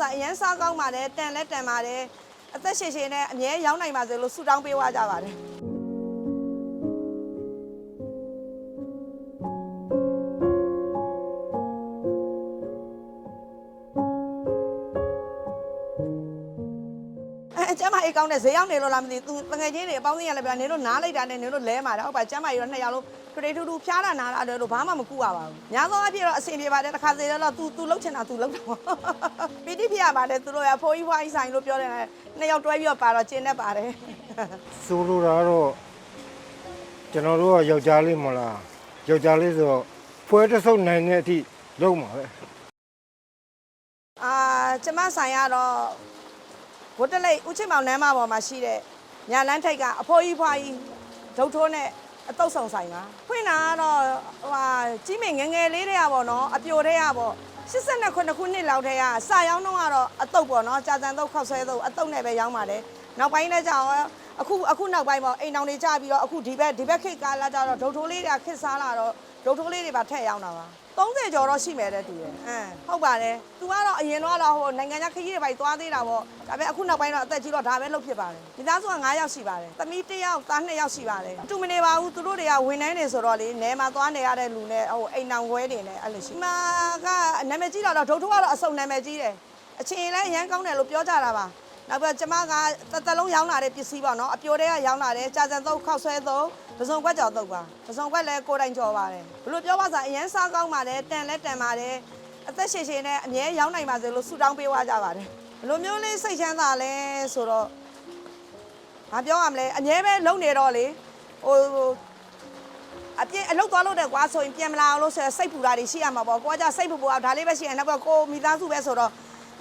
စားအရန်စားကောင်းပါတယ်တန်လဲတန်ပါတယ်အသက်ရှင်ရှင်နဲ့အမြဲရောင်းနိုင်ပါစေလို့ဆုတောင်းပေးဝကြပါတယ် အဲကျမအေးကောင်းတဲ့ဈေးရောက်နေလို့လားမသိဘူးသူငွေချင်းတွေအပေါင်းအသင်းရလည်းပြောနေလို့နားလိုက်တာနဲ့နေလို့လဲမှာတယ်ဟုတ်ပါကျမကြီးတော့နှစ်ယောက်လုံးခရီးထူးထူးဖျားတာနားတာတယ်လို့ဘာမှမကူရပါဘူးညာသောအဖြစ်တော့အဆင်ပြေပါတယ်တစ်ခါသေးတော့ तू तू လှုပ်ချင်တာ तू လှုပ်တော့ပီတိဖြစ်ရပါတယ်သူတို့ရဖိုးကြီးဖွားကြီးဆိုင်လို့ပြောတယ်နှစ်ယောက်တွဲပြီးတော့ပါတော့ကျင်းနေပါတယ် ဆိုလိုတာကတော့ကျွန်တော်တို့ကယောက်ျားလေးမလားယောက်ျားလေးဆိုတော့ဖွဲတစ်ဆုပ်နိုင်တဲ့အထိလုံးပါပဲ အာကျမဆိုင်ကတော့ ဝတ်တလိတ်ဥချစ်မောင်နမ်းမပေါ်မှာရှိတဲ့ညာလန်းထိတ်ကအဖိုးကြီးဖွားကြီးဒုတ်ထိုးနဲ့အတုပ်ဆောင်ဆိုင်ပါဖွင့်တာကတော့ဟိုဟာကြီးမင်ငယ်ငယ်လေးတွေကပေါ့နော်အပြိုတွေကပေါ့89ခုနှစ်လောက်တည်းကစာရောင်းတော့ကတော့အတုပ်ပေါ့နော်ကြာစံတုပ်ခောက်ဆွဲတုပ်အတုပ်နဲ့ပဲရောင်းပါတယ်နောက်ပိုင်းလည်းကြာတော့အခုအခုနောက်ပိုင်းပေါ့အိမ်တောင်တွေကြပြီးတော့အခုဒီဘက်ဒီဘက်ခေတ်ကာလကြတော့ဒုတ်ထိုးလေးတွေကခစ်စားလာတော့ ဒုတ်ထိုးလေးတွေပါထည့်ရောင်းတာပါ30ကျော်တော့ရှိမယ်တဲ့တူရဲ့အမ်ဟုတ်ပါတယ်သူကတော့အရင်တော့ဟိုနိုင်ငံခြားခရီးတွေပိုက်သွားသေးတာပေါ့ဒါပေမဲ့အခုနောက်ပိုင်းတော့အသက်ကြီးတော့ဒါပဲလုပ်ဖြစ်ပါတယ်မိသားစုက9ယောက်ရှိပါတယ်သမီး1ယောက်သား2ယောက်ရှိပါတယ်တူမနေပါဘူးသူတို့တွေကဝန်ထမ်းတွေဆိုတော့လေနယ်မှာသွားနေရတဲ့လူနဲ့ဟိုအိမ်နောင်ခွဲတွေနဲ့အဲ့လိုရှိဒီမှာကနာမည်ကြီးတော့ဒုတ်ထိုးကတော့အစုံနာမည်ကြီးတယ်အချင်းလည်းအရန်ကောင်းတယ်လို့ပြောကြတာပါ နောက်ပြီးတော့ကျမကတစ်သက်လုံးရောင်းလာတဲ့ပစ္စည်းပေါ့နော်အပြိုတွေကရောင်းလာတယ်ကြာစံသုံးခောက်ဆွဲသုံးပစုံကွက်ကြော်သုံးပါပစုံကွက်လည်းကိုယ်တိုင်ကြော်ပါတယ်ဘလို့ပြောပါစားအရန်စားကောင်းပါတယ်တန်လည်းတန်ပါတယ်အသက်ရှင်ရှင်နဲ့အမြဲရောင်းနိုင်ပါစေလို့ဆုတောင်းပေးဝကြပါတယ်ဘလို့မျိုးလေးစိတ်ချမ်းသာလဲဆိုတော့ဘာပြောရမလဲအမြဲပဲလုံနေတော့လေဟိုအပြင်းအလုတ်သွားလို့တဲ့ကွာဆိုရင်ပြန်မလာအောင်လို့ဆိုရယ်စိတ်ပူတာတွေရှိရမှာပေါ့ကိုကကြစိတ်ပူပူအောင်ဒါလေးပဲရှိရင်နောက်ကကိုမိသားစုပဲဆိုတော့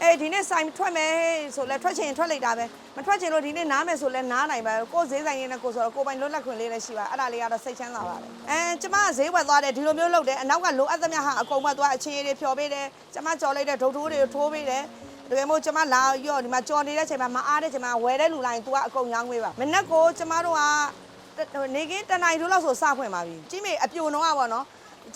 အေးဒီနေ့ဆိုင်ထွက်မယ်ဆိုလဲထွက်ချင်ထွက်လိုက်တာပဲမထွက်ချင်လို့ဒီနေ့နားမယ်ဆိုလဲနားနိုင်ပါကိုဈေးဆိုင်ရင်းနဲ့ကိုဆိုတော့ကိုပိုင်လွတ်လပ်ခွင့်လေးလည်းရှိပါအဲ့ဒါလေးကတော့စိတ်ချမ်းသာပါတယ်အဲကျမကဈေးဝယ်သွားတယ်ဒီလိုမျိုးလုပ်တယ်အနောက်ကလိုအပ်သမျှဟာအကုန်မှသွားအခြေတွေဖြော်ပေးတယ်ကျမကြော်လိုက်တဲ့ဒုတ်ထိုးတွေကိုထိုးပေးတယ်တကယ်မို့ကျမလာရော့ဒီမှာကြော်နေတဲ့ချိန်မှာမအားတဲ့ချိန်မှာဝယ်တဲ့လူလိုက် तू ကအကုန်ရောင်းပေးပါမနေ့ကိုကျမတို့က နေကင်းတနိုင်ထိုးလောက်ဆိုစဖွင့်ပါပြီကြီးမေအပြိုတော့อ่ะဗောနော်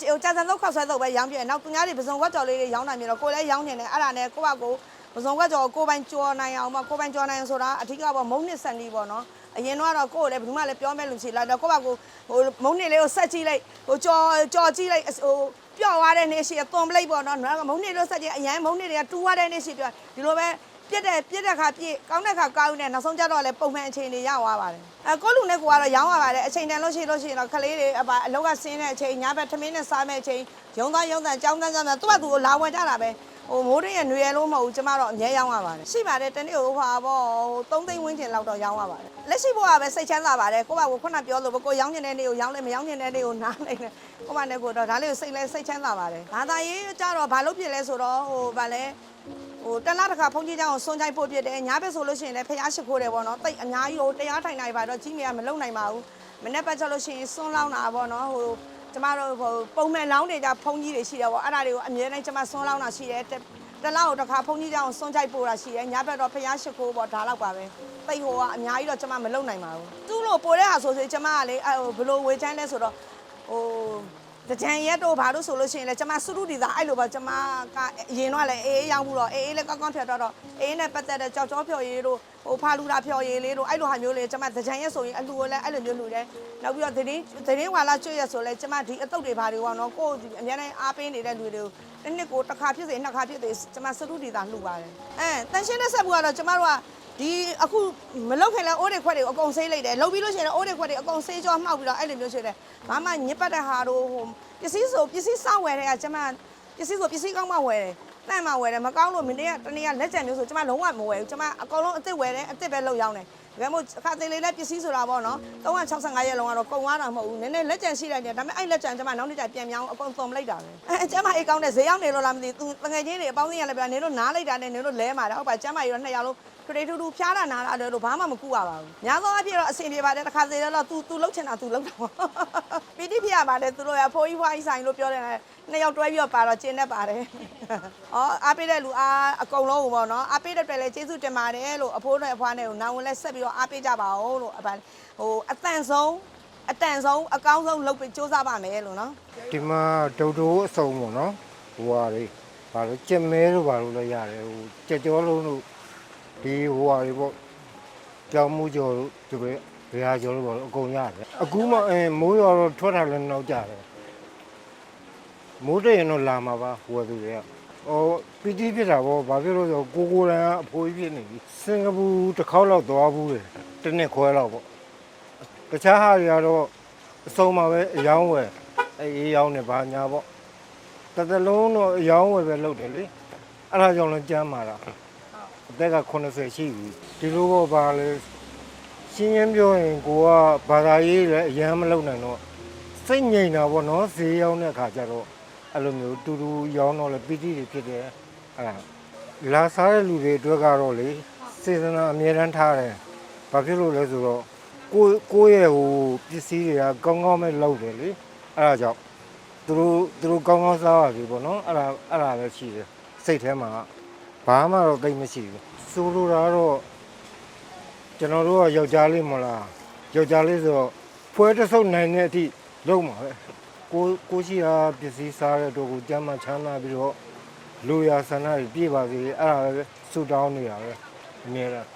ဟိုကြာစံတော့ခောက်ဆွဲတော့ပဲရောင်းပြတယ်နောက်သူများတွေပစုံခွက်ကြော်လေးတွေရောင်းနိုင်ပြီတော့ကိုယ်လည်းရောင်းနေတယ်အဲ့ဒါနဲ့ကိုယ့်ဘကိုပစုံခွက်ကြော်ကိုယ်ပိုင်ကြော်နိုင်အောင်မကိုယ်ပိုင်ကြော်နိုင်အောင်ဆိုတာအထူးကပေါ့မုံနှစ်ဆန်ဒီပေါ့နော်အရင်တော့ကိုယ်လည်းဘယ်သူမှလည်းပြောမဲ့လူရှိလာတော့ကိုယ့်ဘကိုဟိုမုံနှစ်လေးကိုဆက်ကြည့်လိုက်ဟိုကြော်ကြော်ကြည့်လိုက်ဟိုပျော့သွားတဲ့နေ့ရှိသွန်ပလိတ်ပေါ့နော်မုံနှစ်လို့ဆက်ကြည့်အရန်မုံနှစ်တွေကတူသွားတဲ့နေ့ရှိပြောဒီလိုပဲ ပြက်တဲ့ပြက်တဲ့ခါပြည့်ကောင်းတဲ့ခါကောင်းတဲ့နောက်ဆုံးကျတော့လည်းပုံမှန်အချိန်တွေရသွားပါတယ်အဲကိုလူနဲ့ကိုကတော့ရောင်းရပါတယ်အချိန်တန်လို့ရှိလို့ရှိရင်တော့ခလေးတွေအပါအလောက်ကဆင်းတဲ့အချိန်ညဘက်ထမင်းနဲ့စားမဲ့အချိန်ရုံသားရုံသားကြောင်းတန်းကြောင်းတန်းသူ့ကသူကိုလာဝင်ကြတာပဲဟိုမိုးရရဲ့ຫນွေရလို့မဟုတ်ဘူးကျမတော့အမြဲရောင်းရပါတယ်ရှိပါတယ်တနေ့ဟိုဟာပေါ့ဟို3သိန်းဝန်းကျင်လောက်တော့ရောင်းရပါတယ်လက်ရှိဘဝပဲစိတ်ချမ်းသာပါတယ်ကိုကကိုခုနပြောလို့ကိုရောင်းနေတဲ့နေ့ကိုရောင်းလိုက်မရောင်းနေတဲ့နေ့ကိုနားလိုက်တယ်ကိုမနဲ့ကိုတော့ဒါလေးကိုစိတ်လဲစိတ်ချမ်းသာပါတယ်ဘာသာရေးကြတော့ဘာလို့ဖြစ်လဲဆိုတော့ဟိုဗာလဲ ဟိုတလားတစ်ခါဖုန်ကြီးเจ้าကိုစွန်ချိုက်ပို့ပြတယ်ညာဘက်ဆိုလို့ရှိရင်လည်းဖျားရှိခိုးတယ်ပေါ့နော်တိတ်အများကြီးဟိုတရားထိုင်နိုင်ပါတော့ကြီးမြတ်မလုံနိုင်ပါဘူးမနေ့ပတ်ချက်လို့ရှိရင်စွန်လောင်းတာပေါ့နော်ဟိုကျမတို့ဟိုပုံမှန်လောင်းနေကြဖုန်ကြီးတွေရှိတယ်ပေါ့အဲ့ဒါတွေကိုအမြဲတမ်းကျမစွန်လောင်းတာရှိတယ်တလားကိုတစ်ခါဖုန်ကြီးเจ้าကိုစွန်ချိုက်ပို့တာရှိတယ်ညာဘက်တော့ဖျားရှိခိုးပေါ့ဒါတော့ပါပဲတိတ်ဟိုကအများကြီးတော့ကျမမလုံနိုင်ပါဘူးသူ့လို့ပို့တဲ့ဟာဆိုစေကျမကလေအဲ့ဟိုဘလို့ဝေချမ်းလဲဆိုတော့ဟို တ ကြံရက်တို့ဘာလို့ဆိုလို့ရှိရင်လဲကျမစုရုဒီသာအဲ့လိုပဲကျမကအရင်တော့လည်းအေးအေးရောက်မှုတော့အေးအေးလည်းကောင်းကောင်းဖြတ်တော့တော့အေးနဲ့ပတ်သက်တဲ့ကြောက်ကြောဖြော်ရည်တို့ဟိုဖာလူတာဖြော်ရည်လေးတို့အဲ့လိုဟာမျိုးလေးကျမတကြံရက်ဆိုရင်အလူကိုလည်းအဲ့လိုမျိုးလူတယ်နောက်ပြီးတော့သတင်းသတင်းဝါလာကျွတ်ရက်ဆိုလဲကျမဒီအတုပ်တွေဘာတွေပေါ့နော်ကိုယ်အများနဲ့အားပေးနေတဲ့လူတွေကို တစ်နှစ်ကိုတစ်ခါဖြစ်စေနှစ်ခါဖြစ်စေကျမစုရုဒီသာလှူပါတယ်အဲတန်ရှင်းတဲ့ဆက်ဘူးကတော့ကျမတို့ကဒီအခုမလုတ်ခင်လဲအိုးတွေခွက်တွေအကုန်ဆေးလိုက်တယ်လုတ်ပြီးလို့ရှိရင်အိုးတွေခွက်တွေအကုန်ဆေးကြောမှောက်ပြီးတော့အဲ့လိုမျိုးရှိတယ်ဘာမှညစ်ပတ်တဲ့ဟာတို့ဟိုပစ္စည်းဆိုပစ္စည်းစောင့်ဝယ်တဲ့ကကျမပစ္စည်းဆိုပစ္စည်းကောင်းမှဝယ်တယ်တန့်မှဝယ်တယ်မကောင်းလို့မင်းတွေကတနေ့ကလက်ကျန်မျိုးဆိုကျမလုံးဝမဝယ်ဘူးကျမအကုန်လုံးအစ်စ်ဝယ်တယ်အစ်စ်ပဲလုတ်ရောင်းတယ် ကဲမို့အခါသေးလေးနဲ့ပစ္စည်းဆိုတာပေါ့နော်365ရက်လုံးကတော့ကုန်သွားတာမဟုတ်ဘူးနည်းနည်းလက်ကြံရှိလိုက်တယ်ဒါပေမဲ့အဲ့လက်ကြံကျမနောက်နေ့ကျပြန်ပြောင်းအကုန်သုံးလိုက်တာပဲအဲကျမအေးကောင်းတဲ့ဈေးရောက်နေလို့လားမသိဘူးသူငွေချင်းတွေအပေါင်းအသင်းရလည်းပြနေလို့နားလိုက်တာနဲ့နေလို့လဲမှာတယ်ဟုတ်ပါကျမကြီးတော့နှစ်ယောက်လုံးခရီးထူးထူးဖျားတာနားတာတယ်လို့ဘာမှမကူရပါဘူးညာသောအဖြစ်တော့အဆင်ပြေပါတယ်တစ်ခါသေးတော့ तू तू လှုပ်ချင်တာ तू လှုပ်တာ ပေါ့ပီတိဖြစ်ရပါတယ်သူတို့ရဖိုးကြီးဖွားကြီးဆိုင်လို့ပြောတယ်နှစ်ယောက်တွဲပြီးတော့ပါတော့ကျင်းနေပါတယ်ဩအားပေးတဲ့လူအားအကုန်လုံးကိုပေါ့နော်အားပေးတဲ့အတွက်လည်းကျေးဇူးတင်ပါတယ်လို့အဖိုးနဲ့အဖွားနဲ့ကိုနောင်ဝင်လဲဆက်ပြီးတော့အားပေးကြပါဦးလို့အပဟိုအတန်ဆုံးအတန်ဆုံးအကောင်းဆုံးလုပ်ပြီးစူးစမ်းပါမယ်လို့နော်ဒီမှာဒုတ်တိုးအစုံပေါ့နော်ဟိုဟာလေးဘာလို့ကြက်မဲတို့ဘာလို့လဲရတယ်ဟိုကြက်ကြောလုံးတို့ဒီဟိုဟာလေးပေါ့ကြောင်မှုကျော်တို့ဒီပဲ ဘယ်ဟာကျော်လို့ပေါ့အကုန်ရတယ်အခုမှအဲမိုးရွာတော့ထွက်တာလည်းနောက်ကြတယ်မိုးတည့်ရင်တော့လာမှာပါဝယ်သူတွေကအော်ပီတိဖြစ်တာပေါ့ဘာဖြစ်လို့လဲဆိုတော့ကိုကိုရန်ကအဖိုးကြီးဖြစ်နေပြီစင်ကာပူတစ်ခေါက်လောက်သွားဘူးလေတစ်နှစ်ခွဲလောက်ပေါ့တခြားဟာတွေကတော့အစုံမှာပဲအယောင်းဝယ်အဲအေးရောင်းနေပါညာပေါ့တစ်သလုံးတော့အယောင်းဝယ်ပဲလုပ်တယ်လေအဲ့ဒါကြောင့်လည်းကြမ်းမာတာအသက်က80ရှိပြီဒီလိုတော့ပါလေ ရှင်းရင်းပြောရင်ကိုကဘာသာရေးလည်းအရန်မလုပ်နိုင်တော့စိတ်ငြိမ်တာပေါ့နော်ဈေးရောက်တဲ့အခါကျတော့အဲ့လိုမျိုးတူတူရောင်းတော့လေပီတိတွေဖြစ်တယ်အဲ့ဒါလာစားတဲ့လူတွေအတွက်ကတော့လေစေတနာအမြဲတမ်းထားတယ်ဘာဖြစ်လို့လဲဆိုတော့ကိုကိုယ့်ရဲ့ဟိုပစ္စည်းတွေကကောင်းကောင်းပဲလုပ်တယ်လေအဲ့ဒါကြောင့်သူတို့သူတို့ကောင်းကောင်းစားရပြီပေါ့နော်အဲ့ဒါအဲ့ဒါလည်းရှိတယ်စိတ်ထဲမှာဘာမှတော့သိမရှိဘူးဆိုလိုတာ ကတော့ကျွန်တော်တို့ကယောက်ျားလေးမလားယောက်ျားလေးဆိုတော့ဖွဲတစ်ဆုပ်နိုင်တဲ့အထိလုံးပါပဲကိုကိုရှိတာပစ္စည်းစားတဲ့တော့ကိုကြမ်းမှချမ်းသာပြီးတော့လူရဆန္ဒတွေပြည့်ပါစေအဲ့ဒါပဲဆူတောင်းနေတာပဲအများလား